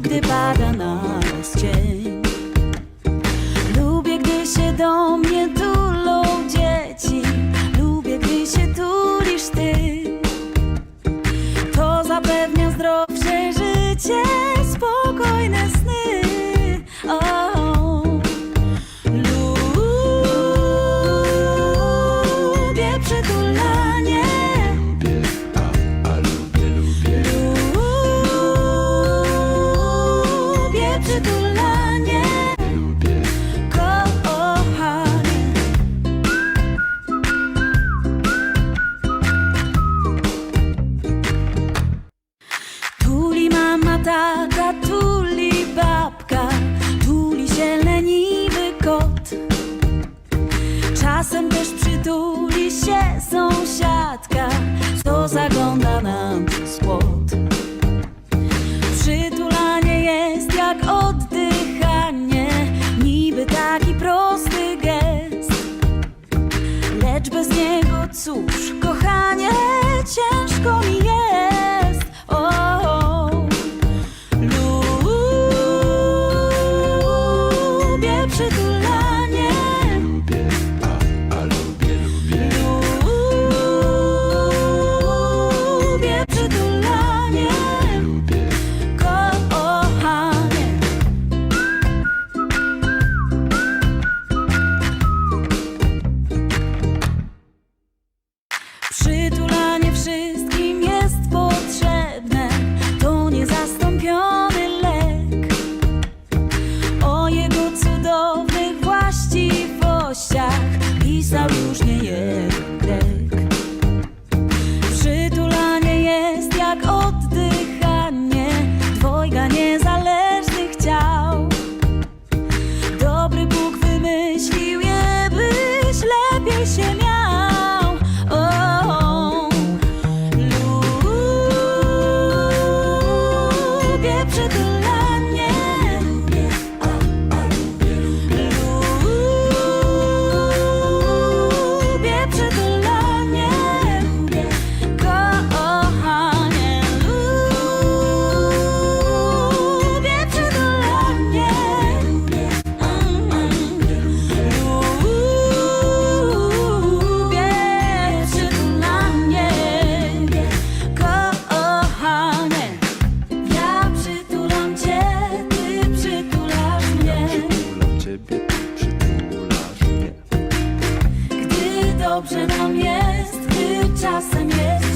gdy pada na przytulanie wszystkich. dobrze nam jest, gdy czasem jest.